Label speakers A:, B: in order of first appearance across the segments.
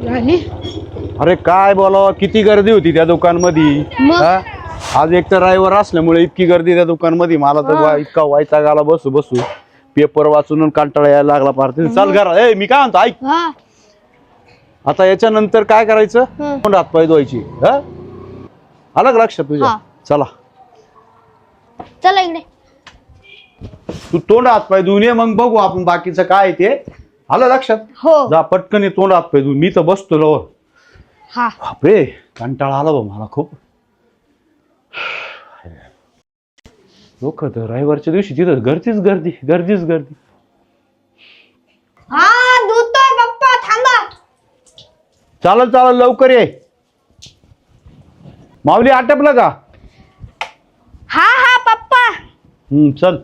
A: अरे काय बोलावं किती गर्दी होती त्या दुकानमध्ये
B: मग?
A: हा? आज एक तर रविवार असल्यामुळे इतकी गर्दी त्या दुकानमध्ये मला तर वा- इतका वैताग आला बसू बसू. पेपर वाचून आणि कंटाळा यायला लागला पार तिथे चल घरा. ए मी काय म्हणतो ऐक.
B: हा.
A: आता याच्यानंतर काय करायचं?
B: हं.
A: तोंड हात पाय धुवायची. हा? आलं का लक्षात तुझ्या
B: हा.
A: चला.
B: चला इकडे.
A: तू तोंड हात पाय धुवून ये मग बघू आपण बाकीचं काय आहे ते. आलं लक्षात?
B: हो.
A: जा पटकन ये तोंड हात पाय धुवून मी तर बसतो लवर
B: हा.
A: बापरे कंटाळा आला बा मला खूप. लोक तर रविवारच्या दिवशी तिथं गर्दीच गर्दी गर्दीच गर्दी.
B: हा धुतोय पप्पा थांबा.
A: चालत चालत लवकर ये. माऊली आटपलं का?
B: हा हा पप्पा
A: हम्म चल.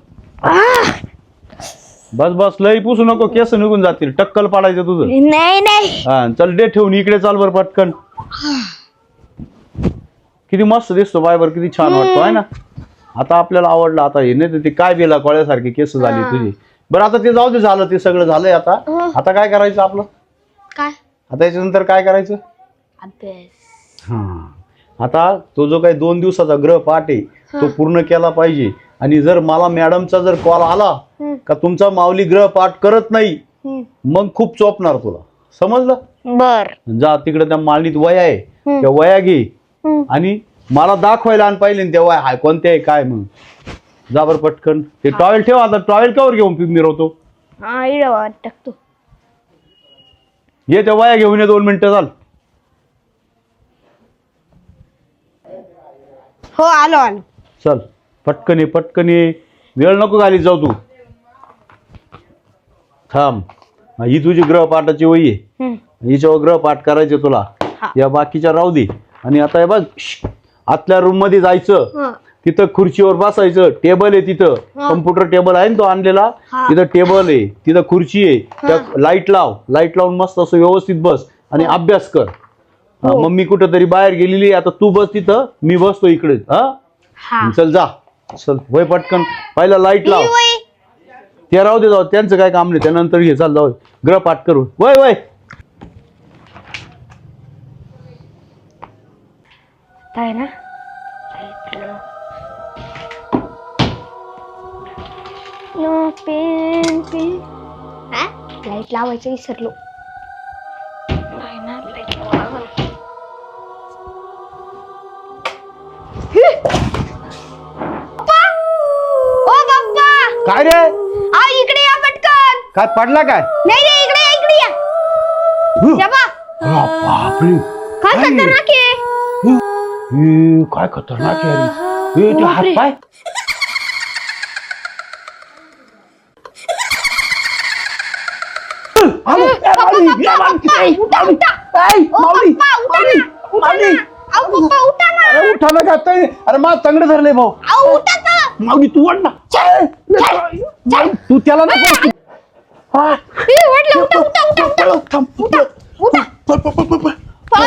A: बस बस लई पुसू नको केस निघून जातील. टक्कल पाडायचं तुझं.
B: नाही नाही.
A: हा चल डे ठेवून इकडे चाल बर पटकन. किती मस्त दिसतो बाय बर किती छान वाटतो आहे ना? आता आपल्याला आवडलं आता हे नाही तर ते काय बेला कळ्यासारखी केस झाली तुझी. बरं आता ते जाऊ दे झालं ते सगळं झालंय आता. आता काय करायचं आपलं?
B: काय?
A: आता याच्यानंतर काय करायचं?
B: अभ्यास.
A: हा. आता तो जो काही दोन दिवसाचा ग्रह पाठ आहे तो पूर्ण केला पाहिजे. आणि जर मला मॅडमचा जर कॉल आला. का तुमचा माऊली ग्रह पाठ करत नाही. मग खूप चोपणार तुला. समजलं?
B: बर.
A: जा तिकडे त्या माळणीत वया आहे. त्या वया घे. आणि मला दाखवायला आणि पाहिले ना त्या वया हाय कोणत्या आहे? काय मग? जा बरं पटकन. ते टॉवेल ठेव आता. टॉवेल कवर घेऊन मिरवतो.
B: हा टाकतो
A: ये त्या वया घेऊन ये दोन मिनिटं चाल.
B: हो आलो आलो.
A: चल. पटकन ये पटकन. ये वेळ नको घाली जाऊ तू. थांब. हा, ही तुझी ग्रहपाठाची वही आहे.
B: हम्म.
A: हिच्यावर ग्रहपाठ करायचे तुला.
B: हा.
A: या बाकीच्या राहू दे. आणि आता हे बघ आतल्या रूममध्ये जायचं.
B: हा.
A: तिथं खुर्चीवर बसायचं. टेबल आहे तिथं.
B: हा.
A: कम्प्युटर टेबल आहे ना तो आणलेला?
B: हा.
A: तिथं टेबल आहे. तिथं खुर्ची आहे. त्या लाइट लाव. लाइट लावून मस्त असं व्यवस्थित बस आणि अभ्यास कर. हा,
B: हो.
A: मम्मी कुठं तरी बाहेर गेलेली आहे, आता तू बस तिथं. मी बसतो इकडे. हा?
B: हा.
A: चल जा. चल वय पटकन. पहिला लाइट लाव.
B: ही.
A: ते राहू दे जाऊ त्यांचं काय काम नाही त्यानंतर घे चाल जाऊ. ग्रह पाठ करू वय वय.
B: ना? पेन पेन हा? लाइट लावायचं विसरलो.
A: काय रे?
B: आ इकडे या पटकन.
A: काय पडला काय?
B: नाही रे इकडे या, इकडे या.
A: हु.
B: या बा.
A: हा, बापरे.
B: काय
A: काय?
B: खतरनाक आहे?
A: हु. काय खतरनाक आहे अरे ए, ते हात. पाय. आलो. ए, ए,
B: उठा, ओ पप्पा ना उठा. ना. अहो पप्पा उठा ना.
A: अरे मा चांगलं धरलंय भाऊ.
B: अहो उठा ना.
A: माऊली तू वाट ना. माऊली, तू त्याला नको